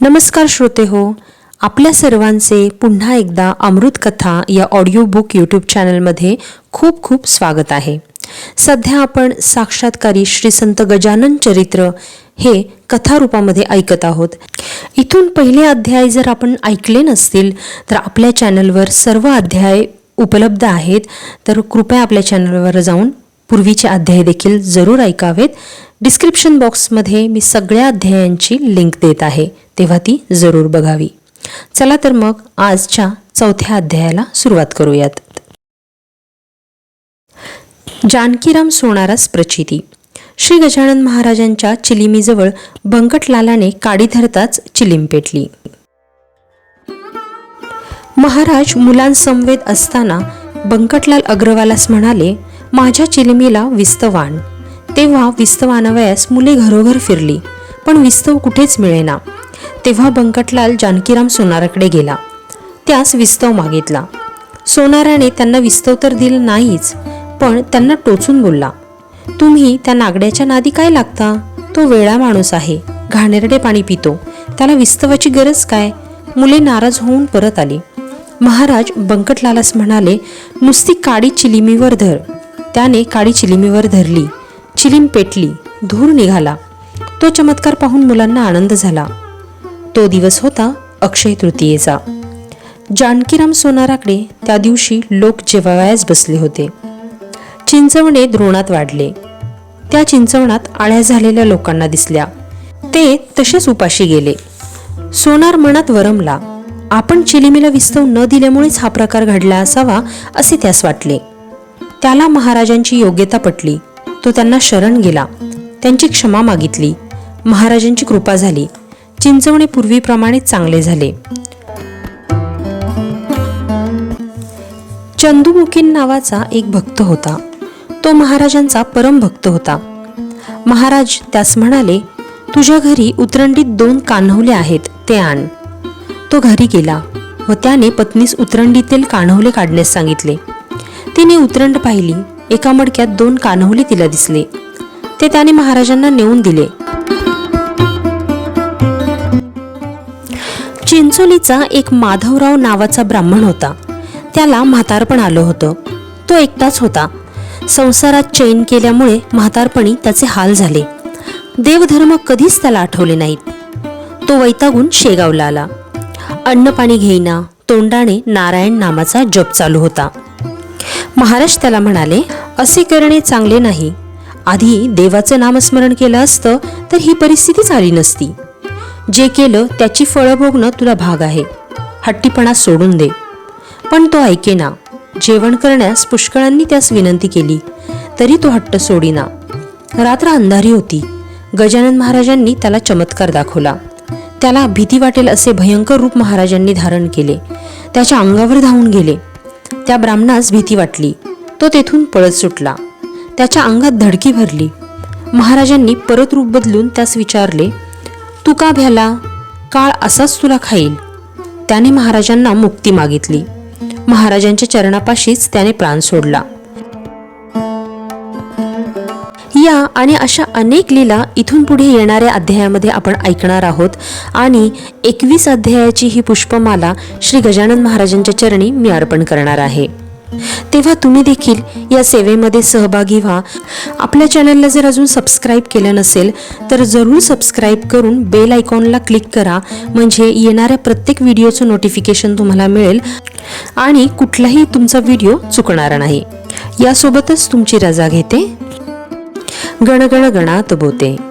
नमस्कार श्रोते हो आपल्या सर्वांचे पुन्हा एकदा अमृत कथा या ऑडिओ बुक यूट्यूब चॅनलमध्ये खूप खूप स्वागत आहे. सध्या आपण साक्षात्कारी श्री संत गजानन चरित्र हे कथारूपामध्ये ऐकत आहोत. इथून पहिले अध्याय जर आपण ऐकले नसतील तर आपल्या चॅनलवर सर्व अध्याय उपलब्ध आहेत. तर कृपया आपल्या चॅनलवर जाऊन पूर्वीचे अध्याय देखील जरूर ऐकावेत. डिस्क्रिप्शन बॉक्समध्ये मी सगळ्या अध्यायांची लिंक देत आहे. तेव्हा ती जरूर बघावी. चला तर मग आजच्या चौथ्या अध्यायाला सुरुवात करूयात. जानकीराम सोनारास प्रचिती. श्री गजानन महाराजांच्या चिलिमीजवळ बंकटलालाने काडी धरताच चिलीम पेटली. महाराज मुलांसमवेत असताना बंकटलाल अग्रवालास म्हणाले माझ्या चिलिमीला विस्तवान. तेव्हा विस्तवानवयास मुले घरोघर फिरली पण विस्तव कुठेच मिळेना. तेव्हा बंकटलाल जानकीराम सोनाराकडे गेला. त्यास विस्तव मागितला. सोनाराने त्यांना विस्तव तर दिलं नाहीच पण त्यांना टोचून बोलला तुम्ही त्या नागड्याच्या नादी काय लागता? तो वेळा माणूस आहे. घाणेरडे पाणी पितो. त्याला विस्तवाची गरज काय? मुले नाराज होऊन परत आली. महाराज बंकटलालास म्हणाले नुसती काडी चिलिमीवर धर. त्याने काळी चिलिमीवर धरली. चिलीम पेटली. धूर निघाला. तो चमत्कार पाहून मुलांना आनंद झाला. तो दिवस होता अक्षय तृतीयेचा. जानकीराम सोनाराकडे त्या दिवशी लोक जेवावयास बसले होते. चिंचवणे द्रोणात वाढले. त्या चिंचवणात आळ्या झालेल्या लोकांना दिसल्या. ते तसेच उपाशी गेले. सोनार मनात वरमला आपण चिलिमीला विस्तव न दिल्यामुळेच हा प्रकार घडला असावा असे त्यास वाटले. त्याला महाराजांची योग्यता पटली. तो त्यांना शरण गेला. त्यांची क्षमा मागितली. महाराजांची कृपा झाली. चिंचवणे पूर्वीप्रमाणे चांगले झाले. चंदुमुखीन नावाचा एक भक्त होता. तो महाराजांचा परम भक्त होता. महाराज त्यास म्हणाले तुझ्या घरी उतरंडीत दोन कान्हवले आहेत ते आण. तो घरी गेला व त्याने पत्नीस उतरंडीतील कान्हवले काढण्यास सांगितले. तिने उतरंड पाहिली. एका मडक्यात दोन कान्हवले तिला दिसले. ते त्याने महाराजांना नेऊन दिले. चिंचोलीचा एक माधवराव नावाचा ब्राह्मण होता. त्याला म्हातारपण आलं होतं. तो एकटाच होता. संसारात चैन केल्यामुळे म्हातारपणी त्याचे हाल झाले. देवधर्म कधीच त्याला आठवले नाहीत. तो वैतागून शेगावला आला. अन्नपाणी घेईना तोंडाने नारायण नामाचा जप चालू होता. महाराज त्याला म्हणाले असे करणे चांगले नाही. आधी देवाचं नामस्मरण केलं असतं तर ही परिस्थितीच आली नसती. जे केलं त्याची फळं भोगणं तुला भाग आहे. हट्टीपणा सोडून दे. पण तो ऐकेना जेवण करण्यास पुष्कळांनी त्यास विनंती केली तरी तो हट्ट सोडीना. रात्र अंधारी होती. गजानन महाराजांनी त्याला चमत्कार दाखवला. त्याला भीती वाटेल असे भयंकर रूप महाराजांनी धारण केले. त्याच्या अंगावर धावून गेले. त्या ब्राह्मणास भीती वाटली. तो तेथून पळत सुटला. त्याच्या अंगात धडकी भरली. महाराजांनी परत रूप बदलून त्यास विचारले तू का भ्याला? काळ असाच तुला खाईल. त्याने महाराजांना मुक्ती मागितली. महाराजांच्या चरणापाशीच त्याने प्राण सोडला. या आणि अशा अनेक लीला इथून पुढे येणाऱ्या अध्यायामध्ये आपण ऐकणार आहोत. आणि एकवीस अध्यायाची ही पुष्पमाला श्री गजानन महाराजांच्या चरणी मी अर्पण करणार आहे. तेव्हा तुम्ही देखील या सेवेमध्ये सहभागी व्हा. आपल्या चॅनलला जर अजून सबस्क्राईब केलं नसेल तर जरूर सबस्क्राईब करून बेल आयकॉनला क्लिक करा. म्हणजे येणाऱ्या प्रत्येक व्हिडिओचं नोटिफिकेशन तुम्हाला मिळेल. आणि कुठलाही तुमचा व्हिडिओ चुकणार नाही. यासोबतच तुमची रजा घेते. गणगण गणात बोते.